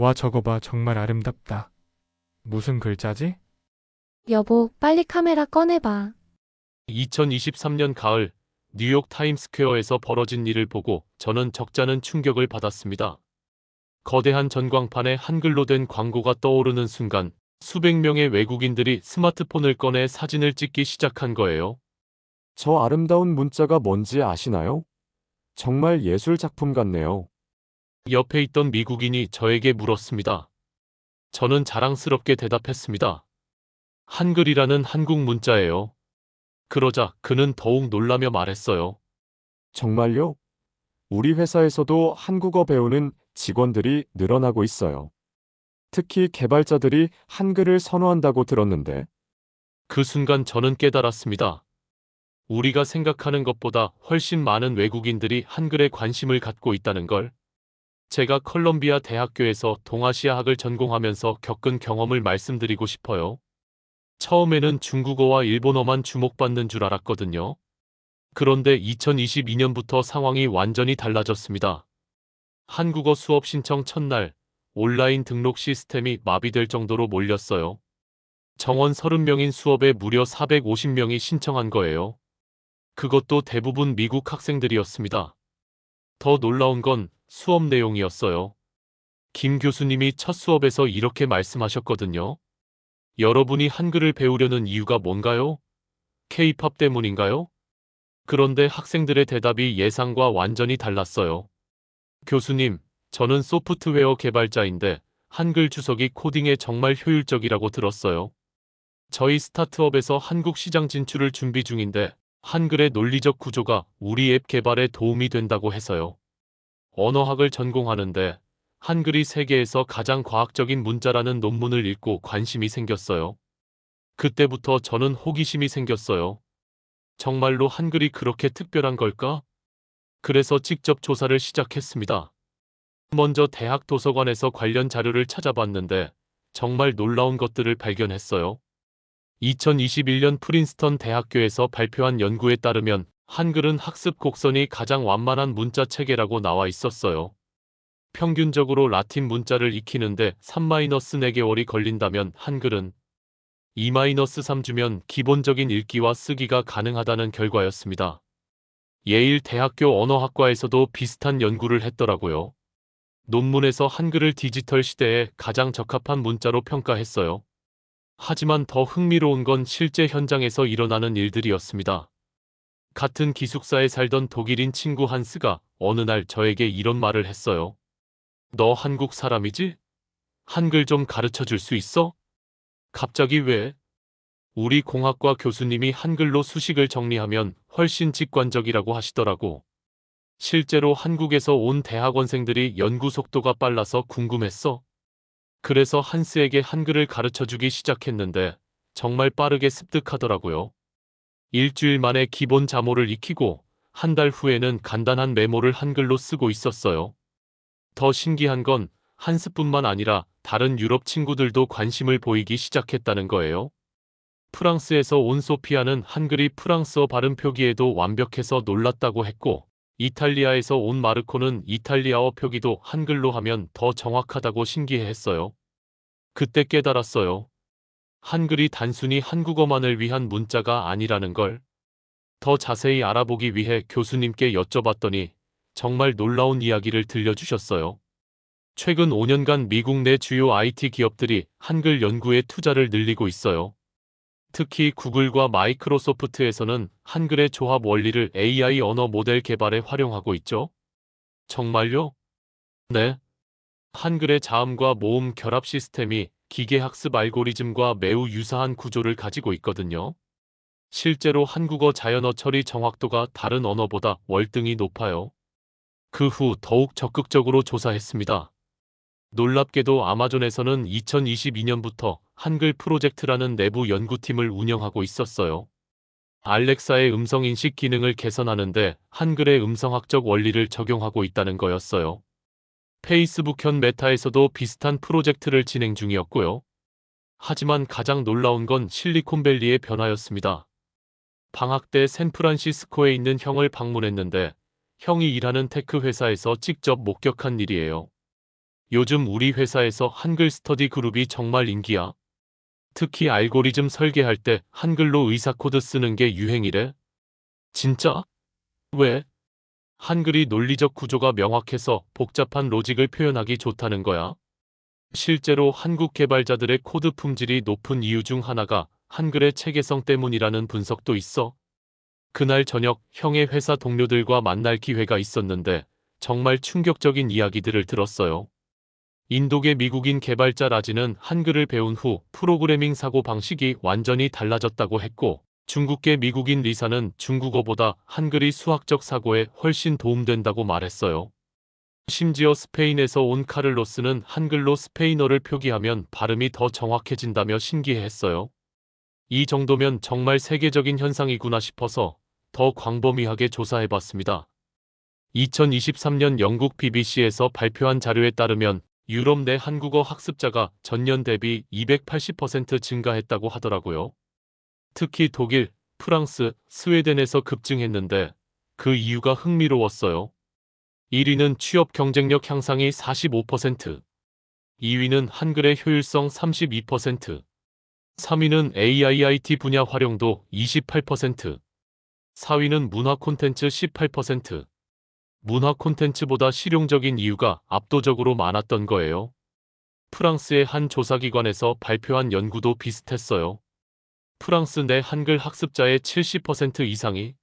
와 저거 봐 정말 아름답다. 무슨 글자지? 여보, 빨리 카메라 꺼내봐. 2023년 가을 뉴욕 타임스퀘어에서 벌어진 일을 보고 저는 적잖은 충격을 받았습니다. 거대한 전광판에 한글로 된 광고가 떠오르는 순간 수백 명의 외국인들이 스마트폰을 꺼내 사진을 찍기 시작한 거예요. 저 아름다운 문자가 뭔지 아시나요? 정말 예술 작품 같네요. 옆에 있던 미국인이 저에게 물었습니다. 저는 자랑스럽게 대답했습니다. 한글이라는 한국 문자예요. 그러자 그는 더욱 놀라며 말했어요. 정말요? 우리 회사에서도 한국어 배우는 직원들이 늘어나고 있어요. 특히 개발자들이 한글을 선호한다고 들었는데, 그 순간 저는 깨달았습니다. 우리가 생각하는 것보다 훨씬 많은 외국인들이 한글에 관심을 갖고 있다는 걸. 제가 컬럼비아 대학교에서 동아시아학을 전공하면서 겪은 경험을 말씀드리고 싶어요. 처음에는 중국어와 일본어만 주목받는 줄 알았거든요. 그런데 2022년부터 상황이 완전히 달라졌습니다. 한국어 수업 신청 첫날 온라인 등록 시스템이 마비될 정도로 몰렸어요. 정원 30명인 수업에 무려 450명이 신청한 거예요. 그것도 대부분 미국 학생들이었습니다. 더 놀라운 건 수업 내용이었어요. 김 교수님이 첫 수업에서 이렇게 말씀하셨거든요. 여러분이 한글을 배우려는 이유가 뭔가요? K-팝 때문인가요? 그런데 학생들의 대답이 예상과 완전히 달랐어요. 교수님, 저는 소프트웨어 개발자인데 한글 주석이 코딩에 정말 효율적이라고 들었어요. 저희 스타트업에서 한국 시장 진출을 준비 중인데 한글의 논리적 구조가 우리 앱 개발에 도움이 된다고 해서요. 언어학을 전공하는데 한글이 세계에서 가장 과학적인 문자라는 논문을 읽고 관심이 생겼어요. 그때부터 저는 호기심이 생겼어요. 정말로 한글이 그렇게 특별한 걸까? 그래서 직접 조사를 시작했습니다. 먼저 대학 도서관에서 관련 자료를 찾아봤는데 정말 놀라운 것들을 발견했어요. 2021년 프린스턴 대학교에서 발표한 연구에 따르면 한글은 학습 곡선이 가장 완만한 문자 체계라고 나와 있었어요. 평균적으로 라틴 문자를 익히는데 3-4개월이 걸린다면 한글은 2-3 주면 기본적인 읽기와 쓰기가 가능하다는 결과였습니다. 예일 대학교 언어학과에서도 비슷한 연구를 했더라고요. 논문에서 한글을 디지털 시대에 가장 적합한 문자로 평가했어요. 하지만 더 흥미로운 건 실제 현장에서 일어나는 일들이었습니다. 같은 기숙사에 살던 독일인 친구 한스가 어느 날 저에게 이런 말을 했어요. 너 한국 사람이지? 한글 좀 가르쳐 줄 수 있어? 갑자기 왜? 우리 공학과 교수님이 한글로 수식을 정리하면 훨씬 직관적이라고 하시더라고. 실제로 한국에서 온 대학원생들이 연구 속도가 빨라서 궁금했어. 그래서 한스에게 한글을 가르쳐 주기 시작했는데 정말 빠르게 습득하더라고요. 일주일 만에 기본 자모를 익히고 한 달 후에는 간단한 메모를 한글로 쓰고 있었어요. 더 신기한 건 한스뿐만 아니라 다른 유럽 친구들도 관심을 보이기 시작했다는 거예요. 프랑스에서 온 소피아는 한글이 프랑스어 발음 표기에도 완벽해서 놀랐다고 했고, 이탈리아에서 온 마르코는 이탈리아어 표기도 한글로 하면 더 정확하다고 신기해했어요. 그때 깨달았어요. 한글이 단순히 한국어만을 위한 문자가 아니라는 걸. 더 자세히 알아보기 위해 교수님께 여쭤봤더니 정말 놀라운 이야기를 들려주셨어요. 최근 5년간 미국 내 주요 IT 기업들이 한글 연구에 투자를 늘리고 있어요. 특히 구글과 마이크로소프트에서는 한글의 조합 원리를 AI 언어 모델 개발에 활용하고 있죠. 정말요? 네. 한글의 자음과 모음 결합 시스템이 기계학습 알고리즘과 매우 유사한 구조를 가지고 있거든요. 실제로 한국어 자연어 처리 정확도가 다른 언어보다 월등히 높아요. 그 후 더욱 적극적으로 조사했습니다. 놀랍게도 아마존에서는 2022년부터 한글 프로젝트라는 내부 연구팀을 운영하고 있었어요. 알렉사의 음성 인식 기능을 개선하는데 한글의 음성학적 원리를 적용하고 있다는 거였어요. 페이스북 현 메타에서도 비슷한 프로젝트를 진행 중이었고요. 하지만 가장 놀라운 건 실리콘밸리의 변화였습니다. 방학 때 샌프란시스코에 있는 형을 방문했는데 형이 일하는 테크 회사에서 직접 목격한 일이에요. 요즘 우리 회사에서 한글 스터디 그룹이 정말 인기야. 특히 알고리즘 설계할 때 한글로 의사 코드 쓰는 게 유행이래. 진짜? 왜? 한글이 논리적 구조가 명확해서 복잡한 로직을 표현하기 좋다는 거야. 실제로 한국 개발자들의 코드 품질이 높은 이유 중 하나가 한글의 체계성 때문이라는 분석도 있어. 그날 저녁 형의 회사 동료들과 만날 기회가 있었는데 정말 충격적인 이야기들을 들었어요. 인도계 미국인 개발자 라지는 한글을 배운 후 프로그래밍 사고 방식이 완전히 달라졌다고 했고 중국계 미국인 리사는 중국어보다 한글이 수학적 사고에 훨씬 도움된다고 말했어요. 심지어 스페인에서 온 카를로스는 한글로 스페인어를 표기하면 발음이 더 정확해진다며 신기해했어요. 이 정도면 정말 세계적인 현상이구나 싶어서 더 광범위하게 조사해봤습니다. 2023년 영국 BBC에서 발표한 자료에 따르면 유럽 내 한국어 학습자가 전년 대비 280% 증가했다고 하더라고요. 특히 독일, 프랑스, 스웨덴에서 급증했는데 그 이유가 흥미로웠어요. 1위는 취업 경쟁력 향상이 45%, 2위는 한글의 효율성 32%, 3위는 AIIT 분야 활용도 28%, 4위는 문화 콘텐츠 18%. 문화 콘텐츠보다 실용적인 이유가 압도적으로 많았던 거예요. 프랑스의 한 조사기관에서 발표한 연구도 비슷했어요. 프랑스 내 한글 학습자의 70% 이상이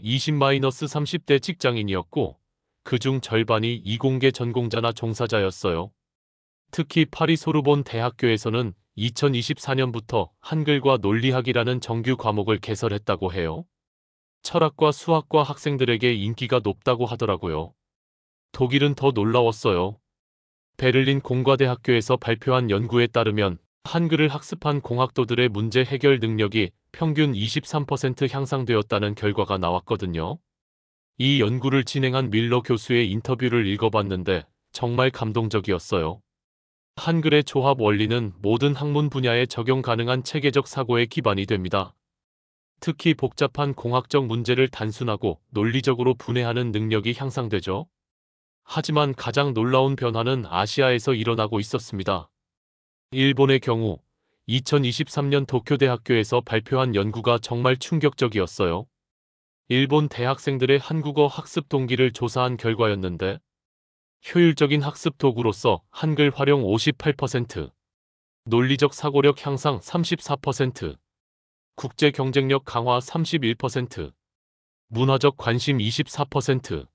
20-30대 직장인이었고 그중 절반이 이공계 전공자나 종사자였어요. 특히 파리 소르본 대학교에서는 2024년부터 한글과 논리학이라는 정규 과목을 개설했다고 해요. 철학과 수학과 학생들에게 인기가 높다고 하더라고요. 독일은 더 놀라웠어요. 베를린 공과대학교에서 발표한 연구에 따르면 한글을 학습한 공학도들의 문제 해결 능력이 평균 23% 향상되었다는 결과가 나왔거든요. 이 연구를 진행한 밀러 교수의 인터뷰를 읽어봤는데 정말 감동적이었어요. 한글의 조합 원리는 모든 학문 분야에 적용 가능한 체계적 사고의 기반이 됩니다. 특히 복잡한 공학적 문제를 단순하고 논리적으로 분해하는 능력이 향상되죠. 하지만 가장 놀라운 변화는 아시아에서 일어나고 있었습니다. 일본의 경우 2023년 도쿄대학교에서 발표한 연구가 정말 충격적이었어요. 일본 대학생들의 한국어 학습 동기를 조사한 결과였는데 효율적인 학습 도구로서 한글 활용 58%, 논리적 사고력 향상 34%, 국제 경쟁력 강화 31%, 문화적 관심 24%,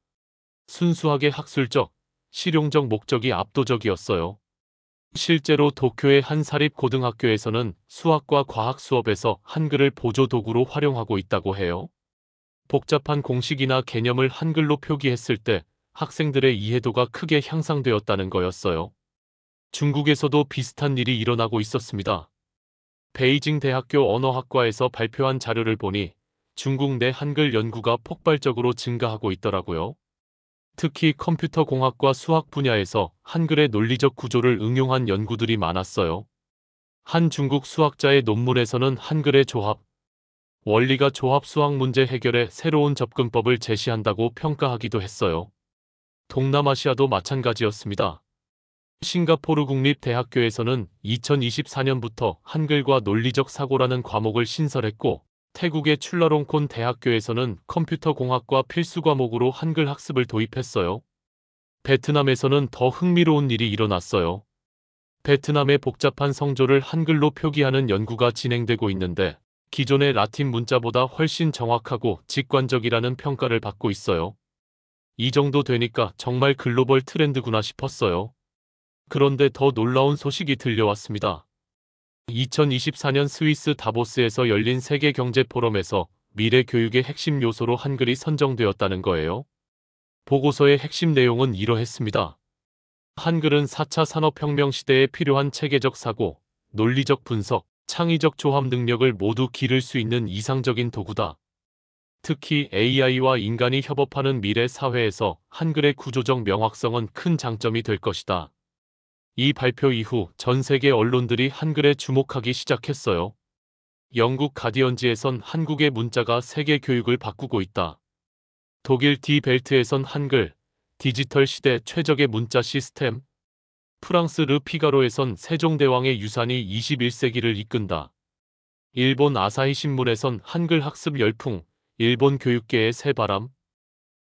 순수하게 학술적, 실용적 목적이 압도적이었어요. 실제로 도쿄의 한 사립 고등학교에서는 수학과 과학 수업에서 한글을 보조 도구로 활용하고 있다고 해요. 복잡한 공식이나 개념을 한글로 표기했을 때 학생들의 이해도가 크게 향상되었다는 거였어요. 중국에서도 비슷한 일이 일어나고 있었습니다. 베이징 대학교 언어학과에서 발표한 자료를 보니 중국 내 한글 연구가 폭발적으로 증가하고 있더라고요. 특히 컴퓨터 공학과 수학 분야에서 한글의 논리적 구조를 응용한 연구들이 많았어요. 한 중국 수학자의 논문에서는 한글의 조합, 원리가 조합 수학 문제 해결에 새로운 접근법을 제시한다고 평가하기도 했어요. 동남아시아도 마찬가지였습니다. 싱가포르 국립대학교에서는 2024년부터 한글과 논리적 사고라는 과목을 신설했고 태국의 출라롱콘 대학교에서는 컴퓨터 공학과 필수 과목으로 한글 학습을 도입했어요. 베트남에서는 더 흥미로운 일이 일어났어요. 베트남의 복잡한 성조를 한글로 표기하는 연구가 진행되고 있는데 기존의 라틴 문자보다 훨씬 정확하고 직관적이라는 평가를 받고 있어요. 이 정도 되니까 정말 글로벌 트렌드구나 싶었어요. 그런데 더 놀라운 소식이 들려왔습니다. 2024년 스위스 다보스에서 열린 세계 경제 포럼에서 미래 교육의 핵심 요소로 한글이 선정되었다는 거예요. 보고서의 핵심 내용은 이러했습니다. 한글은 4차 산업혁명 시대에 필요한 체계적 사고, 논리적 분석, 창의적 조합 능력을 모두 기를 수 있는 이상적인 도구다. 특히 AI와 인간이 협업하는 미래 사회에서 한글의 구조적 명확성은 큰 장점이 될 것이다. 이 발표 이후 전 세계 언론들이 한글에 주목하기 시작했어요. 영국 가디언지에선 한국의 문자가 세계 교육을 바꾸고 있다. 독일 디벨트에선 한글, 디지털 시대 최적의 문자 시스템, 프랑스 르 피가로에선 세종대왕의 유산이 21세기를 이끈다. 일본 아사히 신문에선 한글 학습 열풍, 일본 교육계의 새바람.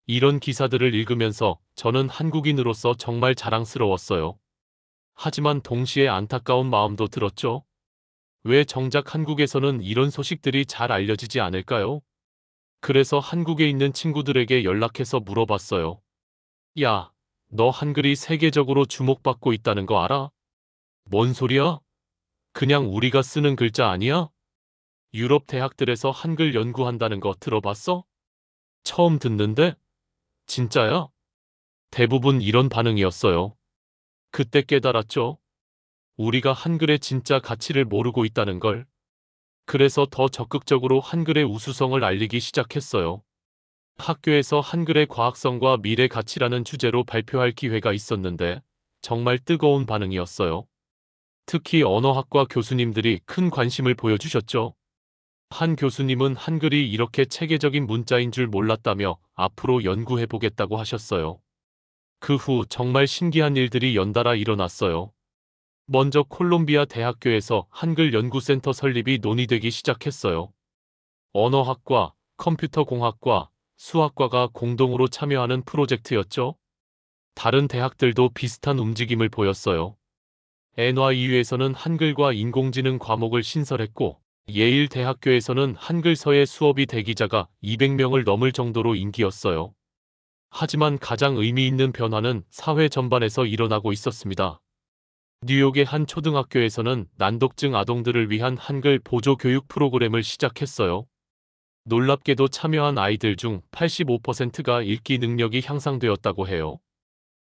이런 기사들을 읽으면서 저는 한국인으로서 정말 자랑스러웠어요. 하지만 동시에 안타까운 마음도 들었죠. 왜 정작 한국에서는 이런 소식들이 잘 알려지지 않을까요? 그래서 한국에 있는 친구들에게 연락해서 물어봤어요. 야, 너 한글이 세계적으로 주목받고 있다는 거 알아? 뭔 소리야? 그냥 우리가 쓰는 글자 아니야? 유럽 대학들에서 한글 연구한다는 거 들어봤어? 처음 듣는데? 진짜야? 대부분 이런 반응이었어요. 그때 깨달았죠. 우리가 한글의 진짜 가치를 모르고 있다는 걸. 그래서 더 적극적으로 한글의 우수성을 알리기 시작했어요. 학교에서 한글의 과학성과 미래 가치라는 주제로 발표할 기회가 있었는데 정말 뜨거운 반응이었어요. 특히 언어학과 교수님들이 큰 관심을 보여주셨죠. 한 교수님은 한글이 이렇게 체계적인 문자인 줄 몰랐다며 앞으로 연구해보겠다고 하셨어요. 그 후 정말 신기한 일들이 연달아 일어났어요. 먼저 콜롬비아 대학교에서 한글 연구센터 설립이 논의되기 시작했어요. 언어학과, 컴퓨터공학과, 수학과가 공동으로 참여하는 프로젝트였죠. 다른 대학들도 비슷한 움직임을 보였어요. NYU에서는 한글과 인공지능 과목을 신설했고, 예일 대학교에서는 한글서의 수업이 대기자가 200명을 넘을 정도로 인기였어요. 하지만 가장 의미 있는 변화는 사회 전반에서 일어나고 있었습니다. 뉴욕의 한 초등학교에서는 난독증 아동들을 위한 한글 보조 교육 프로그램을 시작했어요. 놀랍게도 참여한 아이들 중 85%가 읽기 능력이 향상되었다고 해요.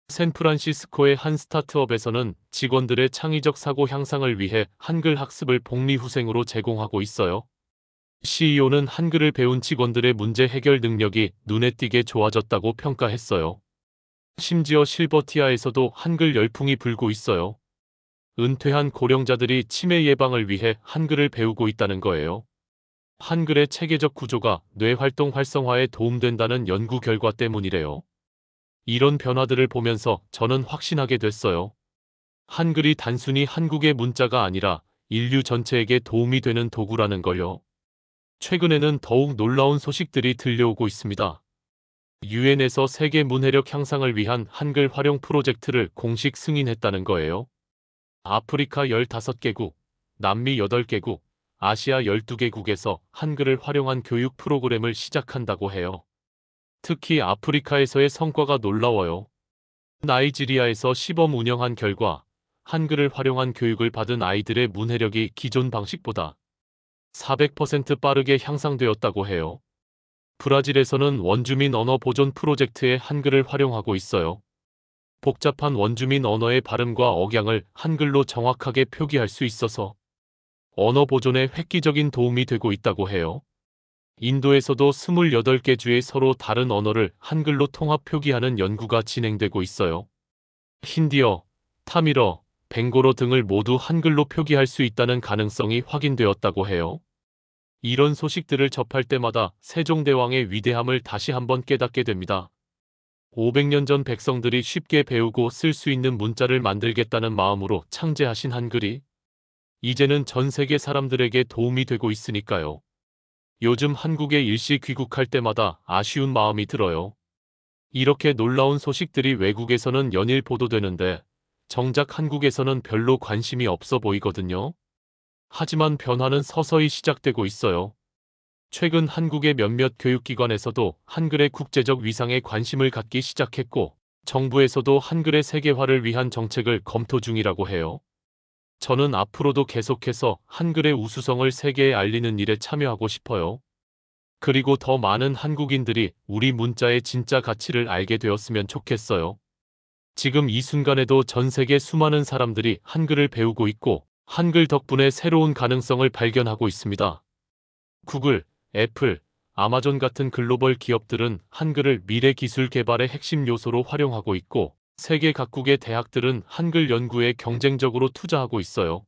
샌프란시스코의 한 스타트업에서는 직원들의 창의적 사고 향상을 위해 한글 학습을 복리 후생으로 제공하고 있어요. CEO는 한글을 배운 직원들의 문제 해결 능력이 눈에 띄게 좋아졌다고 평가했어요. 심지어 실버티아에서도 한글 열풍이 불고 있어요. 은퇴한 고령자들이 치매 예방을 위해 한글을 배우고 있다는 거예요. 한글의 체계적 구조가 뇌활동 활성화에 도움된다는 연구 결과 때문이래요. 이런 변화들을 보면서 저는 확신하게 됐어요. 한글이 단순히 한국의 문자가 아니라 인류 전체에게 도움이 되는 도구라는 걸요. 최근에는 더욱 놀라운 소식들이 들려오고 있습니다. 유엔에서 세계 문해력 향상을 위한 한글 활용 프로젝트를 공식 승인했다는 거예요. 아프리카 15개국, 남미 8개국, 아시아 12개국에서 한글을 활용한 교육 프로그램을 시작한다고 해요. 특히 아프리카에서의 성과가 놀라워요. 나이지리아에서 시범 운영한 결과 한글을 활용한 교육을 받은 아이들의 문해력이 기존 방식보다 400% 빠르게 향상되었다고 해요. 브라질에서는 원주민 언어 보존 프로젝트에 한글을 활용하고 있어요. 복잡한 원주민 언어의 발음과 억양을 한글로 정확하게 표기할 수 있어서 언어 보존에 획기적인 도움이 되고 있다고 해요. 인도에서도 28개 주의 서로 다른 언어를 한글로 통합 표기하는 연구가 진행되고 있어요. 힌디어, 타밀어, 벵고로 등을 모두 한글로 표기할 수 있다는 가능성이 확인되었다고 해요. 이런 소식들을 접할 때마다 세종대왕의 위대함을 다시 한번 깨닫게 됩니다. 500년 전 백성들이 쉽게 배우고 쓸 수 있는 문자를 만들겠다는 마음으로 창제하신 한글이 이제는 전 세계 사람들에게 도움이 되고 있으니까요. 요즘 한국에 일시 귀국할 때마다 아쉬운 마음이 들어요. 이렇게 놀라운 소식들이 외국에서는 연일 보도되는데 정작 한국에서는 별로 관심이 없어 보이거든요. 하지만 변화는 서서히 시작되고 있어요. 최근 한국의 몇몇 교육기관에서도 한글의 국제적 위상에 관심을 갖기 시작했고 정부에서도 한글의 세계화를 위한 정책을 검토 중이라고 해요. 저는 앞으로도 계속해서 한글의 우수성을 세계에 알리는 일에 참여하고 싶어요. 그리고 더 많은 한국인들이 우리 문자의 진짜 가치를 알게 되었으면 좋겠어요. 지금 이 순간에도 전 세계 수많은 사람들이 한글을 배우고 있고 한글 덕분에 새로운 가능성을 발견하고 있습니다. 구글, 애플, 아마존 같은 글로벌 기업들은 한글을 미래 기술 개발의 핵심 요소로 활용하고 있고 세계 각국의 대학들은 한글 연구에 경쟁적으로 투자하고 있어요.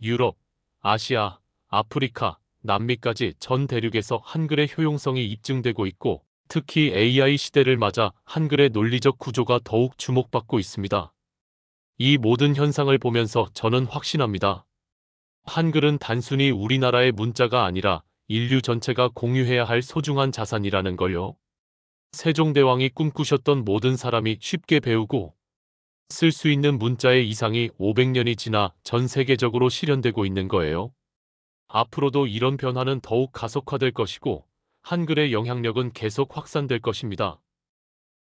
유럽, 아시아, 아프리카, 남미까지 전 대륙에서 한글의 효용성이 입증되고 있고 특히 AI 시대를 맞아 한글의 논리적 구조가 더욱 주목받고 있습니다. 이 모든 현상을 보면서 저는 확신합니다. 한글은 단순히 우리나라의 문자가 아니라 인류 전체가 공유해야 할 소중한 자산이라는 걸요. 세종대왕이 꿈꾸셨던 모든 사람이 쉽게 배우고 쓸 수 있는 문자의 이상이 500년이 지나 전 세계적으로 실현되고 있는 거예요. 앞으로도 이런 변화는 더욱 가속화될 것이고 한글의 영향력은 계속 확산될 것입니다.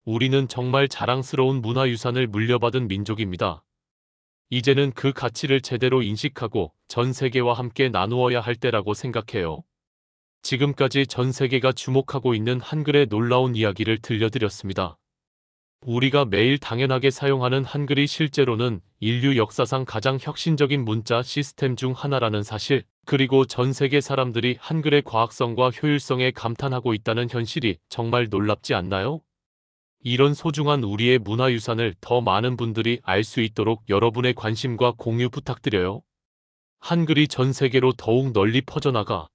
우리는 정말 자랑스러운 문화유산을 물려받은 민족입니다. 이제는 그 가치를 제대로 인식하고 전 세계와 함께 나누어야 할 때라고 생각해요. 지금까지 전 세계가 주목하고 있는 한글의 놀라운 이야기를 들려드렸습니다. 우리가 매일 당연하게 사용하는 한글이 실제로는 인류 역사상 가장 혁신적인 문자 시스템 중 하나라는 사실, 그리고 전 세계 사람들이 한글의 과학성과 효율성에 감탄하고 있다는 현실이 정말 놀랍지 않나요? 이런 소중한 우리의 문화유산을 더 많은 분들이 알 수 있도록 여러분의 관심과 공유 부탁드려요. 한글이 전 세계로 더욱 널리 퍼져나가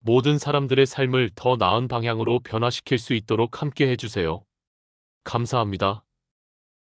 모든 사람들의 삶을 더 나은 방향으로 변화시킬 수 있도록 함께 해주세요. 감사합니다.